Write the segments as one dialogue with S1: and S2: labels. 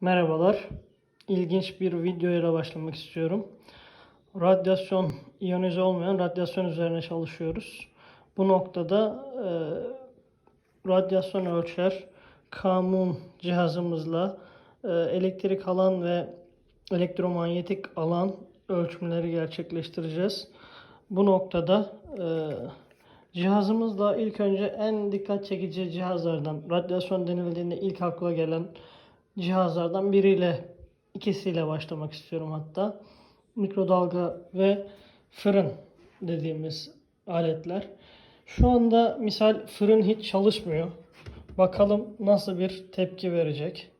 S1: Merhabalar. İlginç bir videoyla başlamak istiyorum. Radyasyon, iyonize olmayan radyasyon üzerine çalışıyoruz. Bu noktada e, radyasyon ölçer kamun cihazımızla e, elektrik alan ve elektromanyetik alan ölçümleri gerçekleştireceğiz. Bu noktada e, cihazımızla ilk önce en dikkat çekici cihazlardan, radyasyon denildiğinde ilk akla gelen cihazlardan biriyle, ikisiyle başlamak istiyorum hatta. Mikrodalga ve fırın dediğimiz aletler. Şu anda misal fırın hiç çalışmıyor. Bakalım nasıl bir tepki verecek.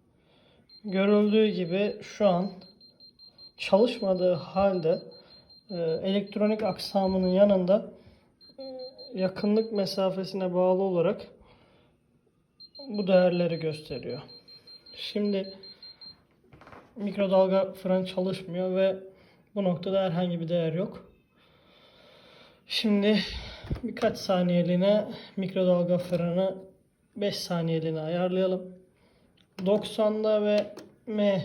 S1: Görüldüğü gibi şu an çalışmadığı halde e, elektronik aksamının yanında e, yakınlık mesafesine bağlı olarak bu değerleri gösteriyor. Şimdi mikrodalga fırın çalışmıyor ve bu noktada herhangi bir değer yok. Şimdi birkaç saniyeliğine mikrodalga fırını 5 saniyeliğine ayarlayalım. 90'da ve M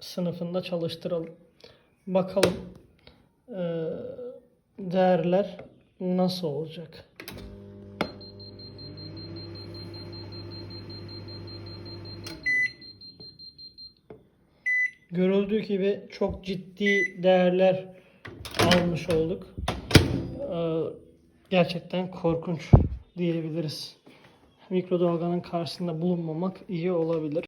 S1: sınıfında çalıştıralım. Bakalım değerler nasıl olacak. Görüldüğü gibi çok ciddi değerler almış olduk. Ee, Gerçekten korkunç diyebiliriz. Mikrodalganın karşısında bulunmamak iyi olabilir.